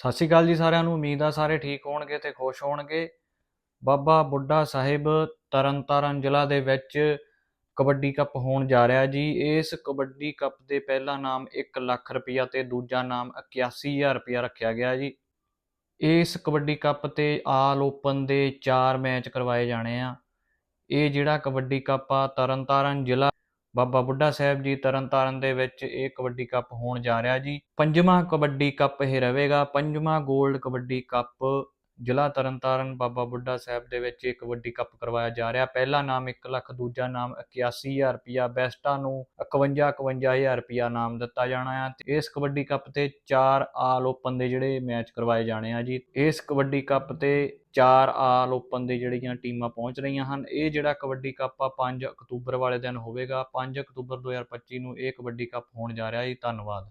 ਸਤਿ ਸ਼੍ਰੀ ਅਕਾਲ ਜੀ ਸਾਰਿਆਂ ਨੂੰ, ਉਮੀਦ ਆ ਸਾਰੇ ਠੀਕ ਹੋਣਗੇ ਤੇ ਖੁਸ਼ ਹੋਣਗੇ। ਬਾਬਾ ਬੁੱਢਾ ਸਾਹਿਬ ਤਰਨਤਾਰਨ ਜ਼ਿਲ੍ਹਾ ਦੇ ਵਿੱਚ ਕਬੱਡੀ ਕੱਪ ਹੋਣ ਜਾ ਰਿਹਾ ਜੀ। ਇਸ ਕਬੱਡੀ ਕੱਪ ਦੇ ਪਹਿਲਾ ਨਾਮ 1 ਲੱਖ ਰੁਪਇਆ ਤੇ ਦੂਜਾ ਨਾਮ 81000 ਰੁਪਇਆ ਰੱਖਿਆ ਗਿਆ ਜੀ। ਇਸ ਕਬੱਡੀ ਕੱਪ ਤੇ ਆਲ ਓਪਨ ਦੇ 4 ਮੈਚ ਕਰਵਾਏ ਜਾਣੇ ਆ। ਇਹ ਜਿਹੜਾ ਕਬੱਡੀ ਕੱਪ ਆ, ਤਰਨਤਾਰਨ ਜ਼ਿਲ੍ਹਾ ਬਾਬਾ ਬੁੱਢਾ ਸਾਹਿਬ ਜੀ ਤਰਨਤਾਰਨ ਦੇ ਵਿੱਚ ਇਹ ਕਬੱਡੀ ਕੱਪ ਹੋਣ ਜਾ ਰਿਹਾ ਜੀ। ਪੰਜਵਾਂ ਕਬੱਡੀ ਕੱਪ ਇਹ ਰਹੇਗਾ ਪੰਜਵਾਂ 골ਡ ਕਬੱਡੀ ਕੱਪ ਜ਼ਿਲ੍ਹਾ ਤਰਨਤਾਰਨ ਬਾਬਾ ਬੁੱਢਾ ਸਾਹਿਬ ਦੇ ਵਿੱਚ ਇਹ ਕਬੱਡੀ ਕੱਪ ਕਰਵਾਇਆ ਜਾ ਰਿਹਾ। ਪਹਿਲਾ ਨਾਮ 1 ਲੱਖ, ਦੂਜਾ ਨਾਮ 81000 ਰੁਪਿਆ ਬੈਸਟਾਂ ਨੂੰ 51 51000 ਰੁਪਿਆ ਨਾਮ ਦਿੱਤਾ ਜਾਣਾ ਆ। ਤੇ ਇਸ ਕਬੱਡੀ ਕੱਪ ਤੇ 4 ਆਲ ਓਪਨ ਦੇ ਜਿਹੜੇ ਮੈਚ ਕਰਵਾਏ ਜਾਣੇ ਆ ਜੀ। ਇਸ ਕਬੱਡੀ ਕੱਪ ਤੇ 4 ਆਲ ਓਪਨ ਦੇ ਜਿਹੜੀਆਂ ਟੀਮਾਂ ਪਹੁੰਚ ਰਹੀਆਂ ਹਨ, ਇਹ ਜਿਹੜਾ ਕਬੱਡੀ ਕੱਪ ਆ 5 ਅਕਤੂਬਰ ਵਾਲੇ ਦਿਨ ਹੋਵੇਗਾ। 5 ਅਕਤੂਬਰ 2025 ਨੂੰ ਇਹ ਕਬੱਡੀ ਕੱਪ ਹੋਣ ਜਾ ਰਿਹਾ ਜੀ। ਧੰਨਵਾਦ।